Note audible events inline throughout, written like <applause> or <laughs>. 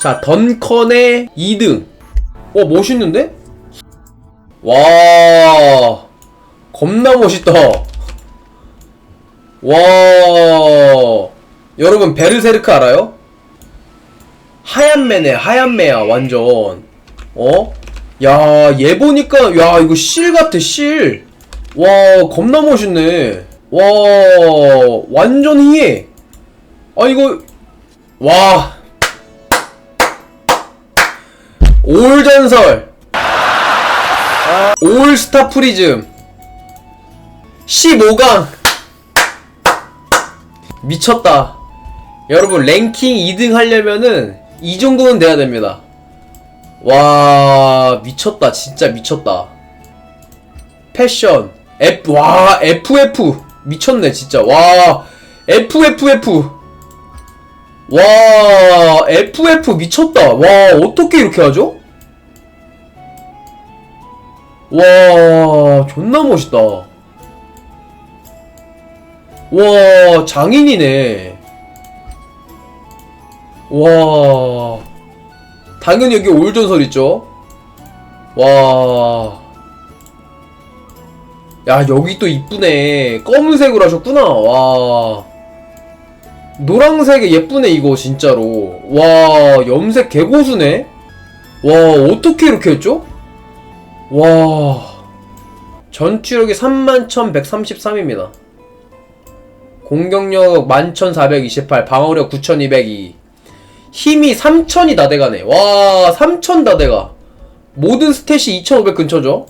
자, 던컨의 2등. 와, 멋있는데? 와, 겁나 멋있다. 와, 여러분, 베르세르크 알아요? 하얀 매네, 하얀 매야, 완전. 어? 야, 얘 보니까, 야, 이거 실 같아, 실. 와, 겁나 멋있네. 와, 완전 희해. 아, 이거, 와. 올전설. 올스타 프리즘. 15강. 미쳤다. 여러분, 랭킹 2등 하려면은, 이 정도는 돼야 됩니다. 와, 미쳤다. 진짜 미쳤다. 패션. F, 와, FF. 미쳤네, 진짜. 와, FFF. 와, FF 미쳤다. 와, 어떻게 이렇게 하죠? 와, 존나 멋있다. 와, 장인이네. 와, 당연히 여기 올전설 있죠? 와. 야, 여기 또 이쁘네. 검은색으로 하셨구나. 와. 노랑색에 예쁘네, 이거, 진짜로. 와, 염색 개고수네? 와, 어떻게 이렇게 했죠? 와. 전투력이 31,133입니다. 공격력 11,428, 방어력 9,202. 힘이 3,000이 다 돼가네. 와, 3,000다 돼가. 모든 스탯이 2,500 근처죠?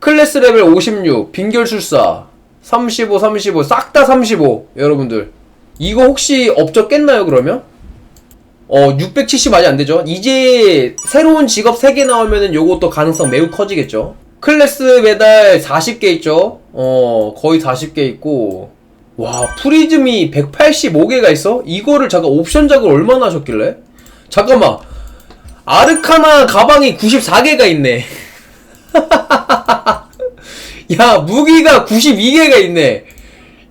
클래스 레벨 56, 빈결술사 35, 35, 싹 다 35, 여러분들. 이거 혹시 업적 깼나요, 그러면? 어, 670 많이 안 되죠? 이제 새로운 직업 3개 나오면은 요것도 가능성 매우 커지겠죠? 클래스 메달 40개 있죠? 어, 거의 40개 있고. 와, 프리즘이 185개가 있어? 이거를 잠깐 옵션 작을 얼마나 하셨길래? 잠깐만. 아르카나 가방이 94개가 있네. <laughs> 야, 무기가 92개가 있네.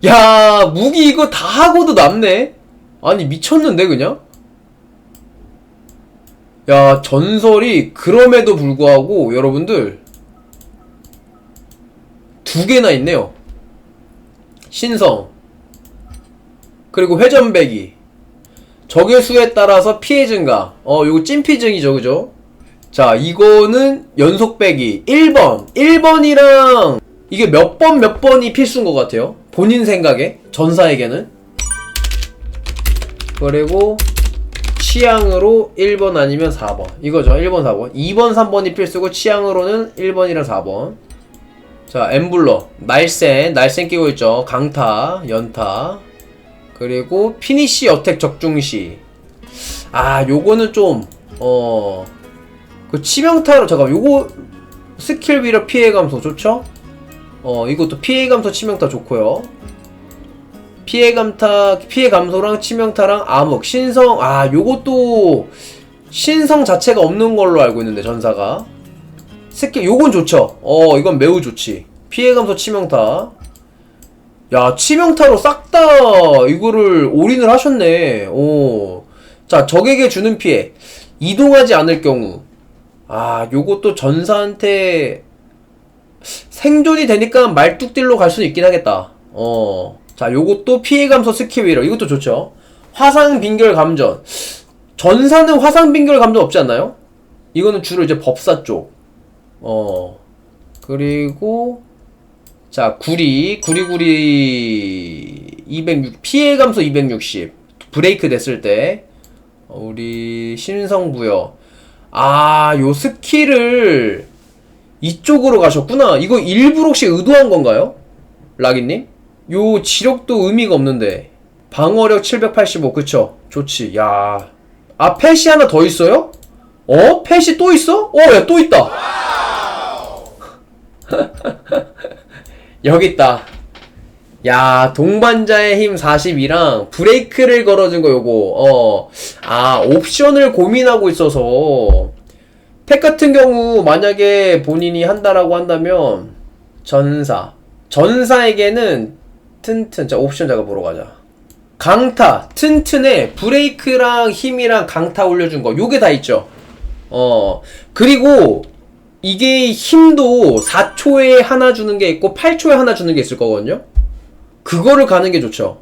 야, 무기 이거 다 하고도 남네? 아니, 미쳤는데, 그냥? 야, 전설이 그럼에도 불구하고, 여러분들, 두 개나 있네요. 신성. 그리고 회전배기. 적의 수에 따라서 피해 증가. 어, 요거 찐피증이죠, 그죠? 자, 이거는 연속 빼기. 1번. 1번이랑 이게 몇번몇 번이 필수인 것 같아요. 본인 생각에. 전사에게는. 그리고 취향으로 1번 아니면 4번. 이거죠. 1번, 4번. 2번, 3번이 필수고 취향으로는 1번이랑 4번. 자, 엠블러. 날쌘. 날쌘 끼고 있죠. 강타, 연타. 그리고 피니시 어택 적중시. 아, 요거는 좀, 어, 그 치명타로, 잠깐, 요거 스킬 비력 피해 감소 좋죠? 어, 이것도 피해 감소 치명타 좋고요. 피해 감타, 피해 감소랑 치명타랑 암흑, 신성, 아, 요것도 신성 자체가 없는 걸로 알고 있는데, 전사가. 스킬, 요건 좋죠. 어, 이건 매우 좋지. 피해 감소 치명타. 야, 치명타로 싹 다 이거를 올인을 하셨네. 오. 자, 적에게 주는 피해. 이동하지 않을 경우. 아, 요것도 전사한테 생존이 되니까 말뚝딜로 갈 수는 있긴 하겠다. 어. 자, 요것도 피해 감소 스킬 위로. 이것도 좋죠. 화상 빙결 감전. 전사는 화상 빙결 감전 없지 않나요? 이거는 주로 이제 법사 쪽. 어. 그리고 자, 구리, 구리구리 206, 피해 감소 260. 브레이크 됐을 때. 어, 우리 신성 부여. 아, 요 스킬을 이쪽으로 가셨구나. 이거 일부러 혹시 의도한 건가요? 라기님? 요 지력도 의미가 없는데. 방어력 785, 그쵸? 좋지. 야. 아, 펫이 하나 더 있어요? 어? 펫이 또 있어? 어, 야, 또 있다. <laughs> 여기 있다. 야, 동반자의 힘 40이랑 브레이크를 걸어준 거 요거. 어. 아, 옵션을 고민하고 있어서 택 같은 경우 만약에 본인이 한다라고 한다면 전사. 전사에게는 튼튼 자 옵션 자가 보러 가자. 강타 튼튼해. 브레이크랑 힘이랑 강타 올려준 거. 요게 다 있죠? 어. 그리고 이게 힘도 4초에 하나 주는 게 있고 8초에 하나 주는 게 있을 거거든요? 그거를 가는 게 좋죠.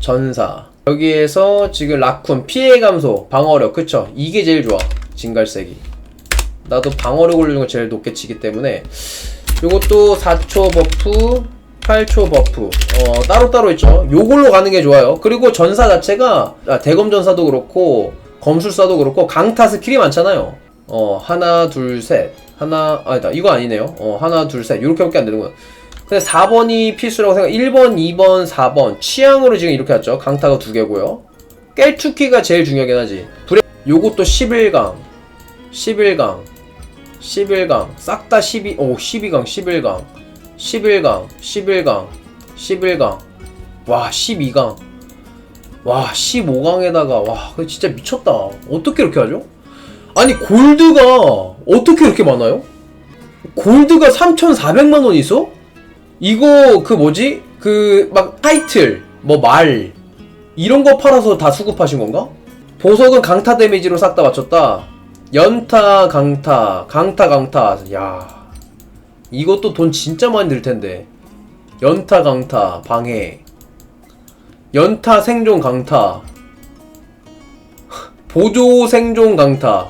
전사. 여기에서 지금 라쿤 피해 감소 방어력. 그쵸? 이게 제일 좋아. 진갈색이. 나도 방어력 올리는 거 제일 높게 치기 때문에. 요것도 4초 버프 8초 버프. 어 따로따로 있죠. 요걸로 가는 게 좋아요. 그리고 전사 자체가 아, 대검 전사도 그렇고 검술사도 그렇고 강타 스킬이 많잖아요. 어 하나 둘 셋. 하나 아니다. 이거 아니네요. 어 하나 둘 셋. 이렇게 밖에 안 되는구나 근데 4번이 필수라고 생각 1번 2번 4번. 취향으로 지금 이렇게 왔죠. 강타가 두 개고요. 깰투키가 제일 중요하긴 하지. 브레 요것도 11강. 11강. 11강. 싹 다 12, 오 12강 11강 11강 11강 11강 와 12강 와 15강에다가 와 진짜 미쳤다 어떻게 이렇게 하죠? 아니 골드가 어떻게 이렇게 많아요? 골드가 3,400만 원 있어? 이거 그 뭐지? 그 막 타이틀 뭐 말 이런 거 팔아서 다 수급하신 건가? 보석은 강타 데미지로 싹 다 맞췄다. 연타 강타 강타 강타 야 이것도 돈 진짜 많이 들 텐데. 연타 강타 방해. 연타 생존 강타. 보조 생존 강타.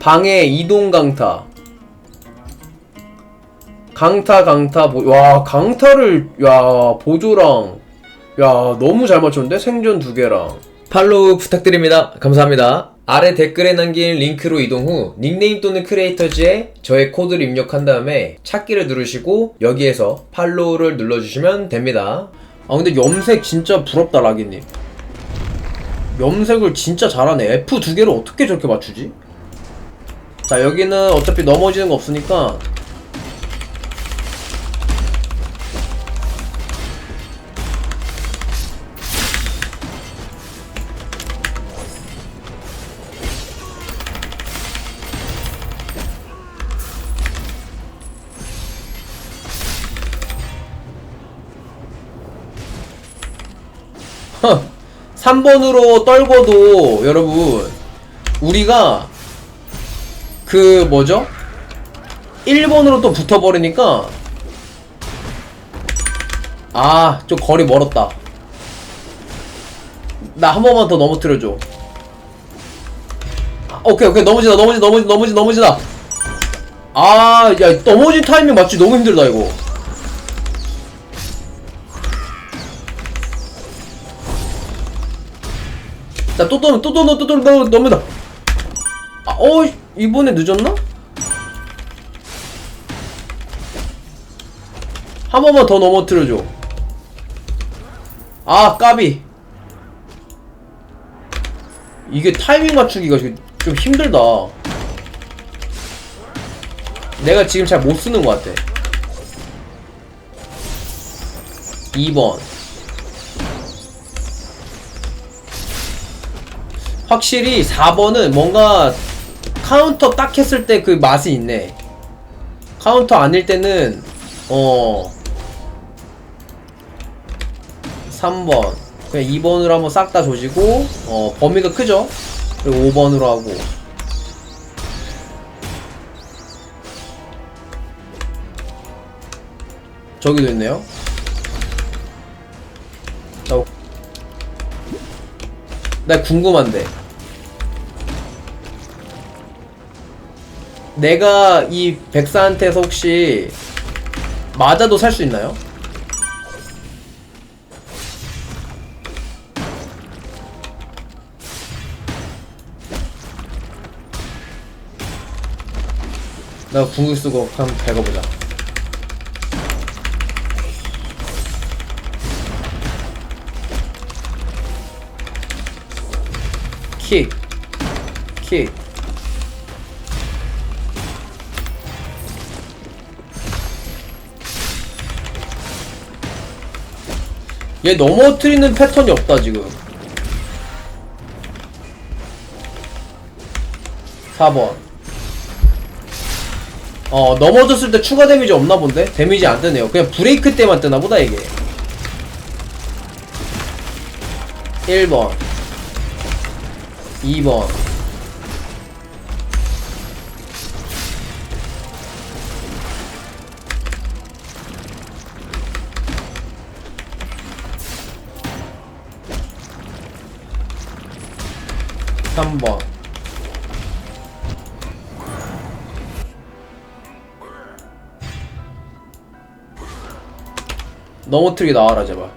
방해 이동 강타. 강타 강타 보, 와 강타를 야 보조랑. 야 너무 잘 맞췄는데? 생존 두 개랑. 팔로우 부탁드립니다. 감사합니다 아래 댓글에 남긴 링크로 이동 후 닉네임 또는 크리에이터즈에 저의 코드를 입력한 다음에 찾기를 누르시고 여기에서 팔로우를 눌러주시면 됩니다. 아 근데 염색 진짜 부럽다 라기님. 염색을 진짜 잘하네. F 두 개를 어떻게 저렇게 맞추지? 자 여기는 어차피 넘어지는 거 없으니까 <laughs> 3번으로 떨궈도 여러분 우리가 그 뭐죠? 1번으로 또 붙어버리니까 아 좀 거리 멀었다. 나 한 번만 더 넘어뜨려줘. 아, 오케이 오케이. 넘어지다 넘어지 넘어지 넘어지 넘어지다. 아야 넘어진 타이밍 맞지? 너무 힘들다 이거 자, 또 떠면, 또 떠면, 또 떠면, 또 넘는다. 아, 어, 이번에 늦었나? 한 번만 더 넘어뜨려줘. 아, 까비. 이게 타이밍 맞추기가 좀 힘들다. 내가 지금 잘 못 쓰는 것 같아. 2번. 확실히 4번은 뭔가 카운터 딱 했을 때 그 맛이 있네. 카운터 아닐 때는 어 3번 그냥 2번으로 한번 싹 다 조지고 어 범위가 크죠? 그리고 5번으로 하고 저기도 있네요. 자, 나 궁금한데. 내가 이 백사한테서 혹시 맞아도 살 수 있나요? 나 궁극 쓰고 한번 배가보자. 킥, 킥. 얘 넘어뜨리는 패턴이 없다 지금. 4번. 어 넘어졌을 때 추가 데미지 없나 본데? 데미지 안 뜨네요. 그냥 브레이크 때만 뜨나 보다 이게. 1번. 2번. 삼번. 너무 틀게 나와라 제발.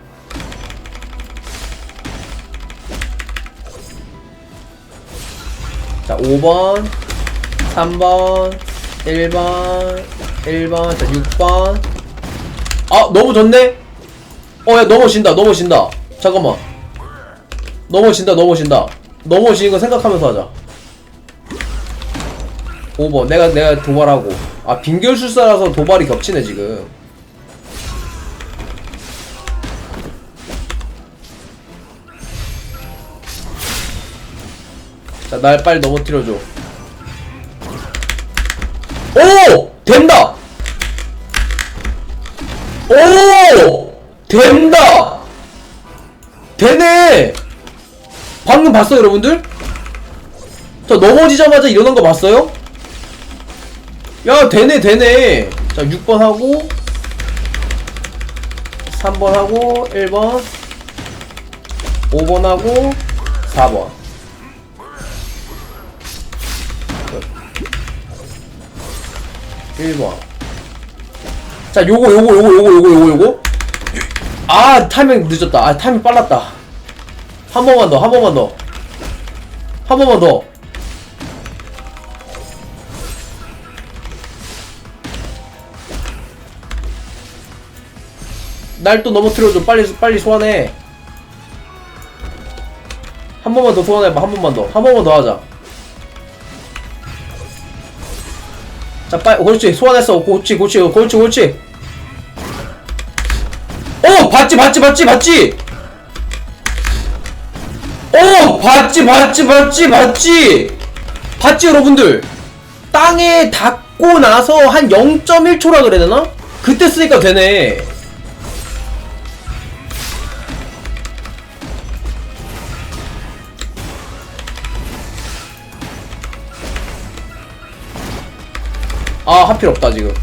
자 5번 3번 1번 1번 자 6번. 아 넘어졌네? 어 야 넘어진다 넘어진다. 잠깐만. 넘어진다 넘어진다 넘어지는 거 생각하면서 하자 5번 내가 내가 도발하고 아 빈결술사라서 도발이 겹치네 지금 자, 날 빨리 넘어뜨려줘. 오! 된다! 오! 된다! 되네! 방금 봤어요, 여러분들? 저 넘어지자마자 일어난 거 봤어요? 야, 되네, 되네. 자, 6번 하고, 3번 하고, 1번, 5번 하고, 4번. 일번 자, 요거, 요거, 요거, 요거, 요거, 요거, 요거. 아, 타이밍 늦었다. 아, 타이밍 빨랐다. 한 번만 더, 한 번만 더. 한 번만 더. 날 또 넘어뜨려줘. 빨리, 빨리 소환해. 한 번만 더 소환해봐. 한 번만 더. 한 번만 더 하자. 자, 빨리, 그렇지. 소환했어. 그렇지, 그렇지, 그렇지, 그렇지. 오! 봤지, 봤지, 봤지, 봤지! 오! 봤지, 봤지, 봤지, 봤지! 봤지, 여러분들? 땅에 닿고 나서 한 0.1초라 그래야 되나? 그때 쓰니까 되네. 아, 하필 없다, 지금.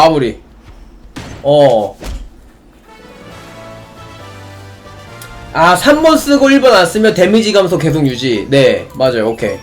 마무리. 어. 아, 3번 쓰고 1번 안 쓰면 데미지 감소 계속 유지. 네, 맞아요. 오케이.